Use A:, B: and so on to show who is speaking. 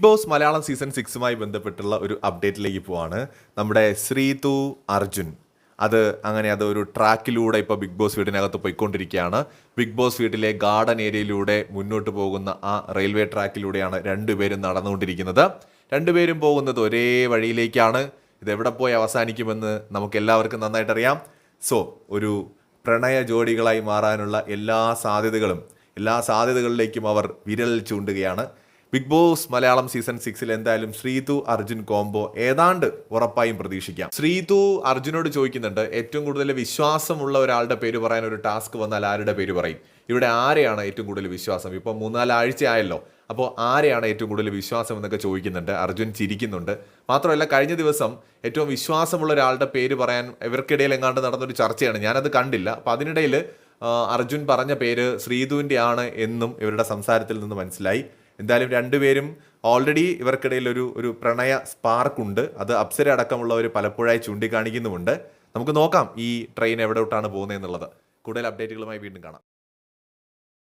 A: Big boss Malayalam season സിക്സുമായി ബന്ധപ്പെട്ടുള്ള ഒരു അപ്ഡേറ്റിലേക്ക് പോവാണ്. നമ്മുടെ ശ്രീതു അർജുൻ. അത് അങ്ങനെ അത് ഒരു ട്രാക്കിലൂടെ ഇപ്പോൾ ബിഗ് ബോസ് വീടിനകത്ത് പോയിക്കൊണ്ടിരിക്കുകയാണ്. ബിഗ് ബോസ് വീട്ടിലെ ഗാർഡൻ ഏരിയയിലൂടെ മുന്നോട്ട് പോകുന്ന ആ റെയിൽവേ ട്രാക്കിലൂടെയാണ് രണ്ടുപേരും നടന്നുകൊണ്ടിരിക്കുന്നത്. രണ്ടുപേരും പോകുന്നത് ഒരേ വഴിയിലേക്കാണ്. ഇതെവിടെ പോയി അവസാനിക്കുമെന്ന് നമുക്ക് എല്ലാവർക്കും നന്നായിട്ടറിയാം സോ ഒരു പ്രണയ ജോഡികളായി മാറാനുള്ള എല്ലാ സാധ്യതകളും എല്ലാ സാധ്യതകളിലേക്കും അവർ വിരൽ ചൂണ്ടുകയാണ്. ബിഗ് ബോസ് മലയാളം സീസൺ സിക്സിൽ എന്തായാലും ശ്രീതു അർജുൻ കോംബോ ഏതാണ്ട് ഉറപ്പായും പ്രതീക്ഷിക്കാം. ശ്രീതു അർജുനോട് ചോദിക്കുന്നുണ്ട് ഏറ്റവും കൂടുതൽ വിശ്വാസമുള്ള ഒരാളുടെ പേര് പറയാൻ ഒരു ടാസ്ക് വന്നാൽ ആരുടെ പേര് പറയും? ഇവിടെ ആരെയാണ് ഏറ്റവും കൂടുതൽ വിശ്വാസം? ഇപ്പോൾ മൂന്നാൽ ആഴ്ച ആയല്ലോ അപ്പോൾ ആരെയാണ് ഏറ്റവും കൂടുതൽ വിശ്വാസം എന്നൊക്കെ ചോദിക്കുന്നുണ്ട്. അർജുൻ ചിരിക്കുന്നുണ്ട്. മാത്രമല്ല കഴിഞ്ഞ ദിവസം ഏറ്റവും വിശ്വാസമുള്ള ഒരാളുടെ പേര് പറയാൻ ഇവർക്കിടയിൽ എങ്ങാണ്ട് നടന്നൊരു ചർച്ചയാണ്. ഞാനത് കണ്ടില്ല. അപ്പോൾ അതിനിടയിൽ അർജുൻ പറഞ്ഞ പേര് ശ്രീതുവിന്റെ ആണ് എന്നും ഇവരുടെ സംസാരത്തിൽ നിന്ന് മനസ്സിലായി. എന്തായാലും രണ്ടുപേരും ഓൾറെഡി ഇവർക്കിടയിൽ ഒരു ഒരു പ്രണയ സ്പാർക്ക് ഉണ്ട്. അത് അപ്സര അടക്കമുള്ളവർ പലപ്പോഴായി ചൂണ്ടിക്കാണിക്കുന്നുമുണ്ട്. നമുക്ക് നോക്കാം ഈ ട്രെയിൻ എവിടോട്ടാണ് പോകുന്നത് എന്നുള്ളത് കൂടുതൽ അപ്ഡേറ്റുകളുമായി വീണ്ടും കാണാം.